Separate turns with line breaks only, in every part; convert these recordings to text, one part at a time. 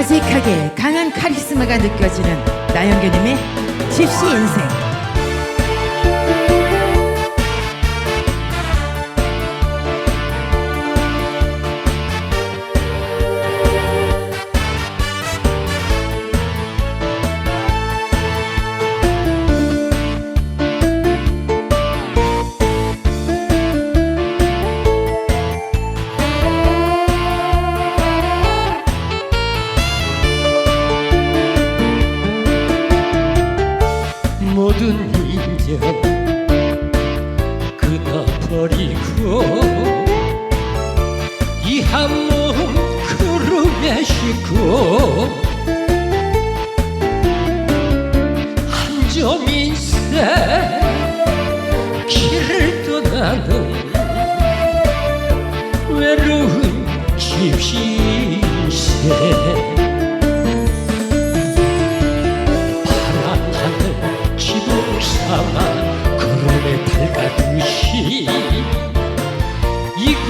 아직하게 강한 카리스마가 느껴지는 나영규님의 집시 인생.
모든 인연 그다 버리고 이 한 몸 구름에 싣고 한 점 인생 길을 떠나는 외로운 집시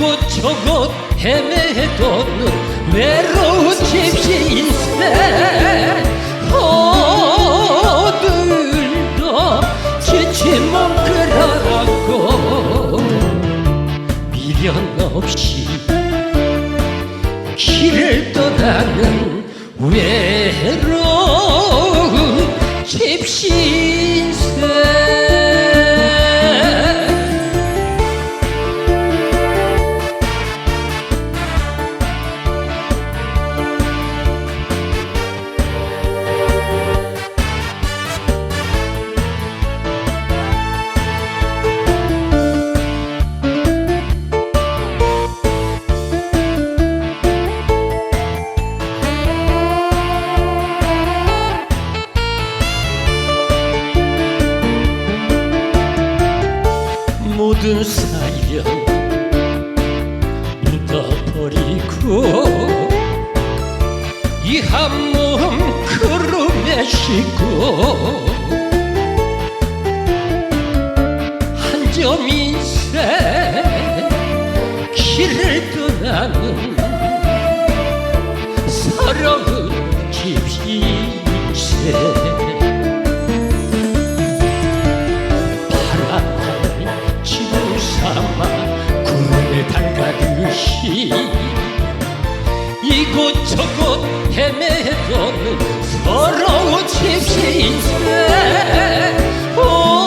이곳저곳 헤매도는 외로운 집시 인생 어들도 지친 몸 끌어안고 미련 없이 길을 떠나는 외로운 집시 사연 묻어버리고 이 한 몸 구름에 싣고 한 점 인생 길을 떠나는 삼아 구름에 달가듯이 이곳저곳 헤매도는 서러운 집시 인생 어들도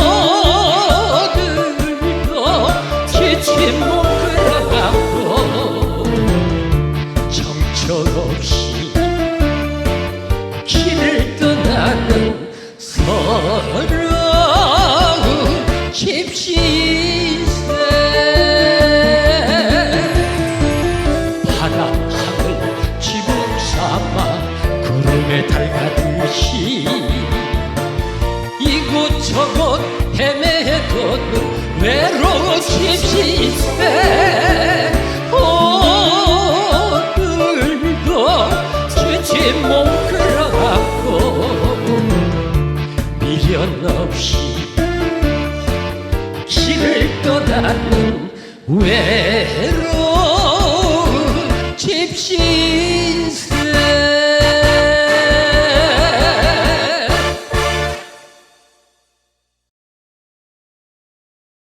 지친 몸 끌어가고 정처없이 길을 떠나는 서러 것이 이곳저곳 헤매도 외로운 시집에 오늘도 주지 못그라고 미련 없이 길을 떠나는 외로운 집시